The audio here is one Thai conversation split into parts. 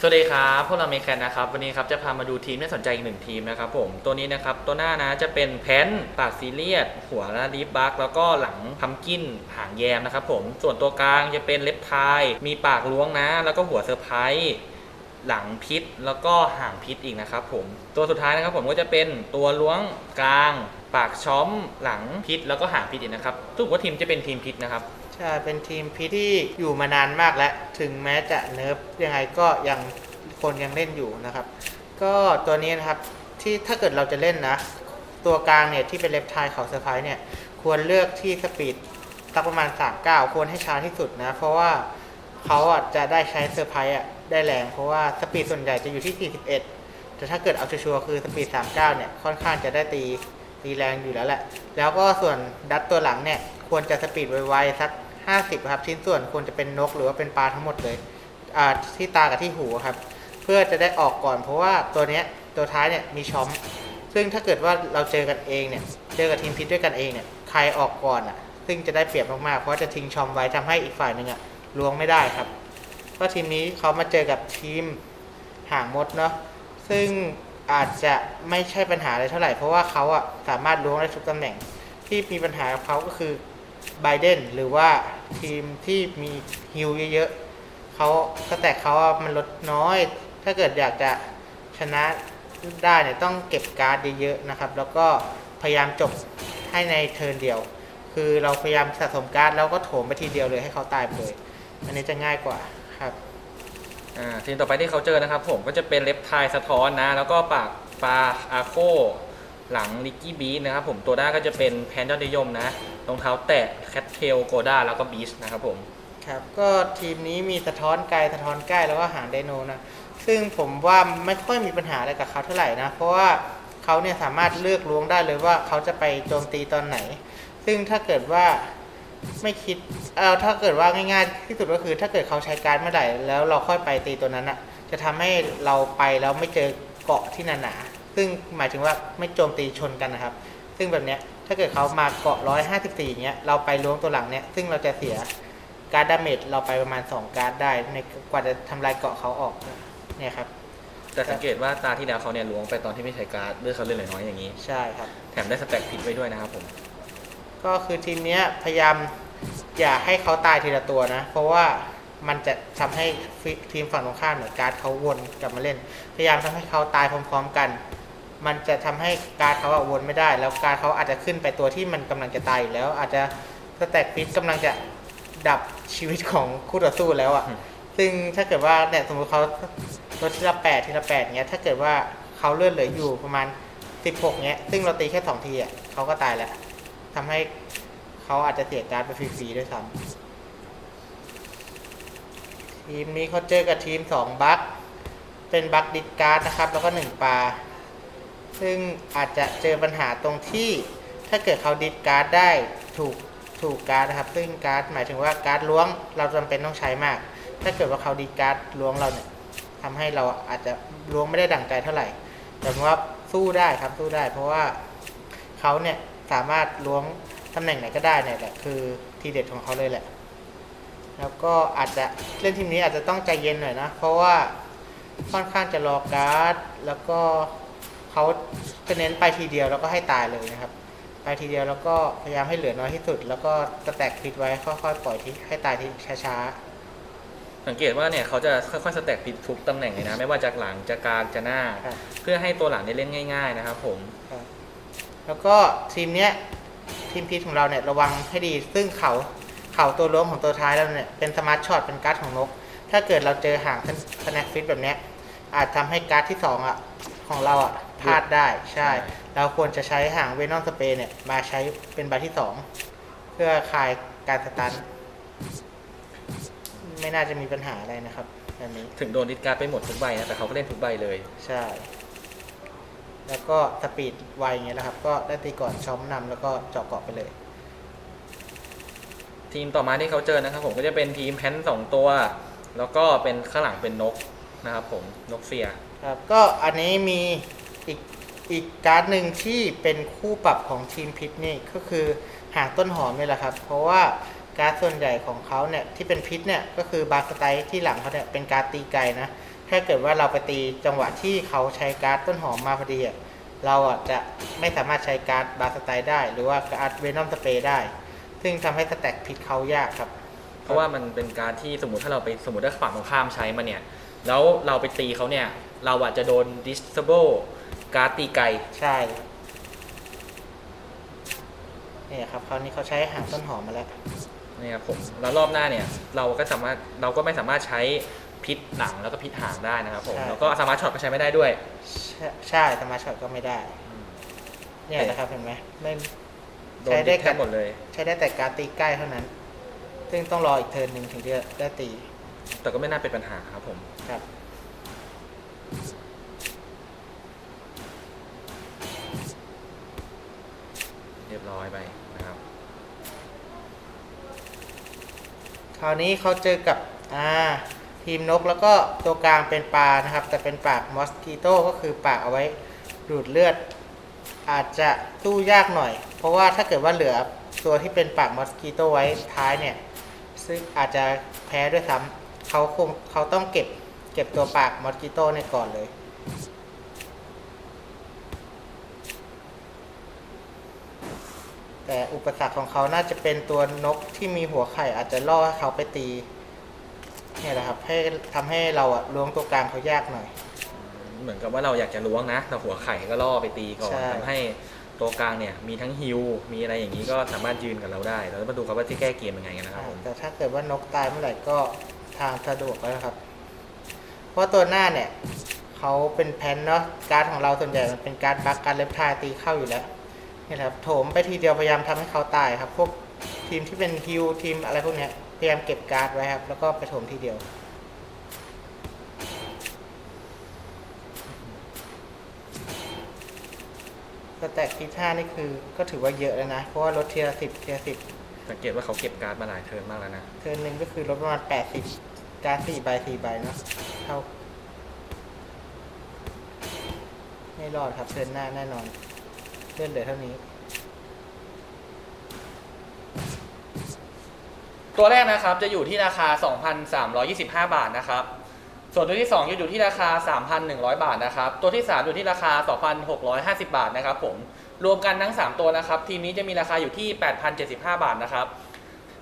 สวัสดีครับพวกเราเมแคนนะครับวันนี้ครับจะพามาดูทีมที่สนใจอีกหนึ่งทีมนะครับผมตัวนี้นะครับตัวหน้านะจะเป็นแพนปากซีเรียสหัวหน้าดีฟบักแล้วก็หลังพัมกินหางแยมนะครับผมส่วนตัวกลางจะเป็นเล็บทายมีปากล้วงนะ แล้วก็หัวเซอร์ไพรส์หลังพิษแล้วก็หางพิษอีกนะครับผมตัวสุดท้ายนะครับผมก็จะเป็นตัวล้วงกลาง ปากช้อมหลังพิษแล้วก็หางพิษอีกนะครับทุกว่าทีมจะเป็นทีมพิษนะครับ ใช่ เป็นทีมพีที่อยู่มานานมากแล้ว ถึงแม้จะเนิร์ฟยังไงก็ยังคนยังเล่นอยู่นะครับ ก็ตัวนี้นะครับที่ถ้าเกิดเราจะเล่นนะ ตัวกลางเนี่ยที่เป็นเล็บทายเขาเซอร์ไพรส์เนี่ย ควรเลือกที่สปีดสักประมาณ 39 ควรให้ช้าที่สุดนะ เพราะว่าเขาอะจะได้ใช้เซอร์ไพรส์อะได้แรง เพราะว่าสปีดส่วนใหญ่จะอยู่ที่ 41 แต่ถ้าเกิดเอาชัวร์คือสปีด 39 เนี่ย ค่อนข้างจะได้ตีตีแรงอยู่แล้วแหละ แล้วก็ส่วนดัตตัวหลังเนี่ย ควรจะสปีดไวๆสัก 50ครับชิ้นส่วนควรจะเป็นนกหรือว่าเป็นปลาทั้งหมดเลยที่ตากับที่หูครับ เพื่อจะได้ออกก่อน เพราะว่าตัวเนี้ยตัวท้ายเนี่ยมีช้อม ซึ่งถ้าเกิดว่าเราเจอกันเองเนี่ยเจอกับทีมพิษด้วยกันเองเนี่ยใครออกก่อนอะ ซึ่งจะได้เปรียบมากๆเพราะจะทิ้งชอมไว้ทำให้อีกฝ่ายหนึ่งอะล้วงไม่ได้ครับเพราะทีมนี้เขามาเจอกับทีมหางมดเนาะซึ่งอาจจะไม่ใช่ปัญหาอะไรเท่าไหร่ เพราะว่าเขาอะสามารถล้วงได้ทุกตำแหน่งที่มีปัญหากับเขาก็คือ ไบเดนหรือว่าทีมที่มีฮิลเยอะๆเขาสแต็กเขาอะมันลดน้อย ถ้าเกิดอยากจะชนะได้เนี่ยต้องเก็บการ์ดเยอะๆนะครับ แล้วก็พยายามจบให้ในเทิร์นเดียว คือเราพยายามสะสมการ์ดแล้วก็โถมไปทีเดียวเลยให้เขาตายไปเลย อันนี้จะง่ายกว่าครับอ่าทีมต่อไปที่เขาเจอนะครับ ผมก็จะเป็นเล็บไทายสะท้อนนะ แล้วก็ปากปลาอาโคหลังลิกกี้บีนะครับผมตัวหน้าก็จะเป็นแพนด้านิยมนะ รองเท้าแตะแคทเทลโกด้าแล้วก็บีชนะครับผม ครับก็ทีมนี้มีสะท้อนไกลสะท้อนใกล้แล้วก็หางไดโนนะ ซึ่งผมว่าไม่ค่อยมีปัญหาอะไรกับเขาเท่าไหร่นะ เพราะว่าเขาเนี่ยสามารถเลือกล้วงได้เลยว่าเขาจะไปโจมตีตอนไหน ซึ่งถ้าเกิดว่าไม่คิดเออถ้าเกิดว่าง่ายๆที่สุดก็คือ ถ้าเกิดเขาใช้การเมื่อไหร่แล้วเราค่อยไปตีตัวนั้นอะจะทำให้เราไปแล้วไม่เจอเกาะที่หนาๆซึ่งหมายถึงว่าไม่โจมตีชนกันนะครับ ซึ่งแบบเนี้ย ถ้าเกิดเขามาเกาะ154เนี้ยเราไปล้วงตัวหลังเนี้ยซึ่งเราจะเสียการดดาเมจเราไปประมาณ2การ์ดได้ในกว่าจะทำลายเกาะเขาออกเนี่ยครับแต่สังเกตว่าตาที่แล้วเขาเนี่ยล้วงไปตอนที่ไม่ใช้การ์ดเลือดเขาเลือดเหลือน้อยอย่างนี้ ใช่ครับ แถมได้สแต็กผิดไว้ด้วยนะครับผม ก็คือทีมเนี้ยพยายามอย่าให้เขาตายทีละตัวนะ เพราะว่ามันจะทำให้ฟิทีมฝั่งตรงข้ามเนี่ยการ์ดเขาวนกลับมาเล่น พยายามทำให้เขาตายพร้อม ๆ กัน มันจะทำให้การ์ดเขาอะวนไม่ได้ แล้วการ์ดเขาอาจจะขึ้นไปตัวที่มันกำลังจะตายอยู่แล้ว อาจจะสแต็กฟิตกำลังจะดับชีวิตของคู่ต่อสู้แล้วอะอืมซึ่งถ้าเกิดว่าเนี่ยสมมติเขาลดทีละแปดทีละแปดเงี้ยถ้าเกิดว่าเขาเลื่อนเหลืออยู่ประมาณสิบหกเงี้ยซึ่งเราตีแค่สองทีอะเขาก็ตายแล้วทำให้เขาอาจจะเสียการ์ดไปฟรีๆด้วยซ้ำทีมนี้เขาเจอกับทีมสองบัคเป็นบัคดิดการ์ดนะครับ แล้วก็หนึ่งปลา ซึ่งอาจจะเจอปัญหาตรงที่ถ้าเกิดเขาดิดการ์ดได้ถูกถูกการ์ดนะครับ ซึ่งการ์ดหมายถึงว่าการ์ดล้วงเราจำเป็นต้องใช้มาก ถ้าเกิดว่าเขาดีดการ์ดล้วงเราเนี่ยทำให้เราอาจจะล้วงไม่ได้ดั่งใจเท่าไหร่ แต่ว่าสู้ได้ครับสู้ได้ เพราะว่าเขาเนี่ยสามารถล้วงตำแหน่งไหนก็ได้เนี่ยแหละคือทีเด็ดของเขาเลยแหละ แล้วก็อาจจะเล่นทีมนี้อาจจะต้องใจเย็นหน่อยนะ เพราะว่าค่อนข้างจะรอการ์ดแล้วก็ เขาจะเน้นไปทีเดียวแล้วก็ให้ตายเลยนะครับ ไปทีเดียวแล้วก็พยายามให้เหลือน้อยที่สุด แล้วก็จะแตกพิษไว้ค่อยๆปล่อยที่ให้ตายที่ช้าๆสังเกตว่าเนี่ยเขาจะค่อยๆสแต็กผิดทุกตำแหน่งเลยนะ ไม่ว่าจากหลังจากกลางจะหน้าครับเพื่อให้ตัวหลังได้เล่นง่าย ๆ นะครับผมครับแล้วก็ทีมเนี้ยทีมพีชของเราเนี่ยระวังให้ดี ซึ่งเขาเขาตัวล้วงของตัวท้ายเราเนี่ยเป็นสมาร์ทช็อตเป็นการ์ดของนก ถ้าเกิดเราเจอห่างสแน็คฟิตแบบเนี้ยอาจทำให้การ์ดที่สองอะของเราอะ พลาดได้ใช่ใช่ เราควรจะใช้ห่างเวนอมสเปรย์เนี่ยมาใช้เป็นใบที่สองเพื่อคลายการสตัน ไม่น่าจะมีปัญหาอะไรนะครับแบบนี้ถึงโดนดิสการ์ดไปหมดทุกใบนะแต่เขาก็เล่นทุกใบเลยใช่ แล้วก็สปีดไวอย่างเงี้ยแหละครับ ก็ได้ตีก่อนช้อมนำแล้วก็เจาะเกาะไปเลย ทีมต่อมาที่เขาเจอนะครับผมก็จะเป็นทีมแพนสองตัว แล้วก็เป็นข้างหลังเป็นนกนะครับผมนกเฟีย ครับก็อันนี้มี อีกอีกการ์ดหนึ่งที่เป็นคู่ปรับของทีมพิษนี่ก็คือหางต้นหอมนี่แหละครับ เพราะว่าการ์ดส่วนใหญ่ของเขาเนี่ยที่เป็นพิษเนี่ยก็คือบาร์สไตล์ที่หลังเขาเนี่ยเป็นการ์ดตีไกลนะถ้าเกิดว่าเราไปตีจังหวะที่เขาใช้การ์ดต้นหอมมาพอดีเราอะจะไม่สามารถใช้การ์ดบาสไตล์ได้ หรือว่าการ์ดเวนอมสเปรย์ได้ ซึ่งทำให้สแต็กผิดเขายากครับ เพราะว่ามันเป็นการที่สมมติถ้าเราไปสมมติถ้าฝั่งตรงข้ามใช้มาเนี่ยแล้วเราไปตีเขาเนี่ยเราอาจจะโดน disable การดตีไกลใช่เนี่ยครับคราวนี้เขาใช้หางต้นหอมมาแล้วเนี่ยครับผม แล้วรอบหน้าเนี่ย เราก็สามารถเราก็ไม่สามารถใช้พิษหนังแล้วก็พิษหางได้นะครับผม ใช่ แล้วก็สามารถช็อตก็ใช้ไม่ได้ด้วย ใช่ใช่สมาร์ทช็อตก็ไม่ได้ เนี่ยนะครับเห็นไหมไม่ โดนใช้ดิได้สแทแค่บหมดเลย ใช้ได้แต่การดตีใกล้เท่านั้น ซึ่งต้องรออีกเทิร์นหนึ่งถึงจะได้ตีแต่ก็ไม่น่าเป็นปัญหาครับผม ครับ เรียบร้อยไปนะครับ คราวนี้เขาเจอกับอ่าทีมนกแล้วก็ตัวกลางเป็นปลานะครับ แต่เป็นปากมอสกิโต้ก็คือปากเอาไว้ดูดเลือด อาจจะสู้ยากหน่อย เพราะว่าถ้าเกิดว่าเหลือตัวที่เป็นปากมอสกิโต้ไว้ท้ายเนี่ย ซึ่งอาจจะแพ้ด้วยซ้ำเขาคงเขาต้องเก็บเก็บตัวปากมอสกิโต้เนี่ยก่อนเลย แต่อุปสรรคของเขาน่าจะเป็นตัวนกที่มีหัวไข่อาจจะล่อให้เขาไปตีเนี่ยแหละครับให้ทำให้เราอะล้วงตัวกลางเขายากหน่อย เหมือนกับว่าเราอยากจะล้วงนะแต่หัวไข่ก็ล่อไปตีก่อนใช่ ทำให้ตัวกลางเนี่ยมีทั้งฮิวมีอะไรอย่างนี้ก็สามารถยืนกับเราได้ แล้วมาดูครับว่าที่แก้เกมยังไงกันนะครับผมแต่ถ้าเกิดว่านกตายเมื่อไหร่ก็ทางสะดวกแล้วนะครับ เพราะตัวหน้าเนี่ยเขาเป็นแพนเนาะการ์ดของเราส่วนใหญ่มันเป็นการ์ดบักการดเล็บทายตีเข้าอยู่แล้ว เนี่ยครับโถมไปทีเดียวพยายามทำให้เขาตายครับ พวกทีมที่เป็นฮิวทีมอะไรพวกเนี้ยพยายามเก็บการ์ดไว้ครับ แล้วก็ไปโถมทีเดียว สแต็กพิท่านี่คือก็ถือว่าเยอะแล้วนะ เพราะว่าลดเทียร์สิบเทียร์สิบสังเกตว่าเขาเก็บการ์ดมาหลายเทิร์นมากแล้วนะ เทิร์นหนึ่งก็คือลดประมาณแปดสิบการสี่ใบสี่ใบเนาะเท่าไม่รอดครับเทิร์นหน้าแน่นอน เล่นเหลือเท่านี้ ตัวแรกนะครับจะอยู่ที่ราคา 2,325 บาทนะครับ ส่วนตัวที่2จะอยู่ที่ราคา 3,100 บาทนะครับ ตัวที่ 3 อยู่ที่ราคา 2,650 บาทนะครับผมรวมกันทั้ง 3 ตัวนะครับ ทีมนี้จะมีราคาอยู่ที่ 8,075 บาทนะครับ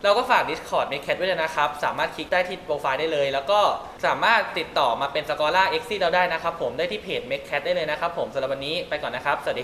เราก็ฝาก Discord ในแคทไว้เลยนะครับ สามารถคลิกได้ที่โปรไฟล์ได้เลย แล้วก็สามารถติดต่อมาเป็นสกอร่าเอ็กซี่เราได้นะครับผมได้ที่เพจ m a k e Cat ได้เลยนะครับผมสำหรับวันนี้ไปก่อนนะครับ สวัสดี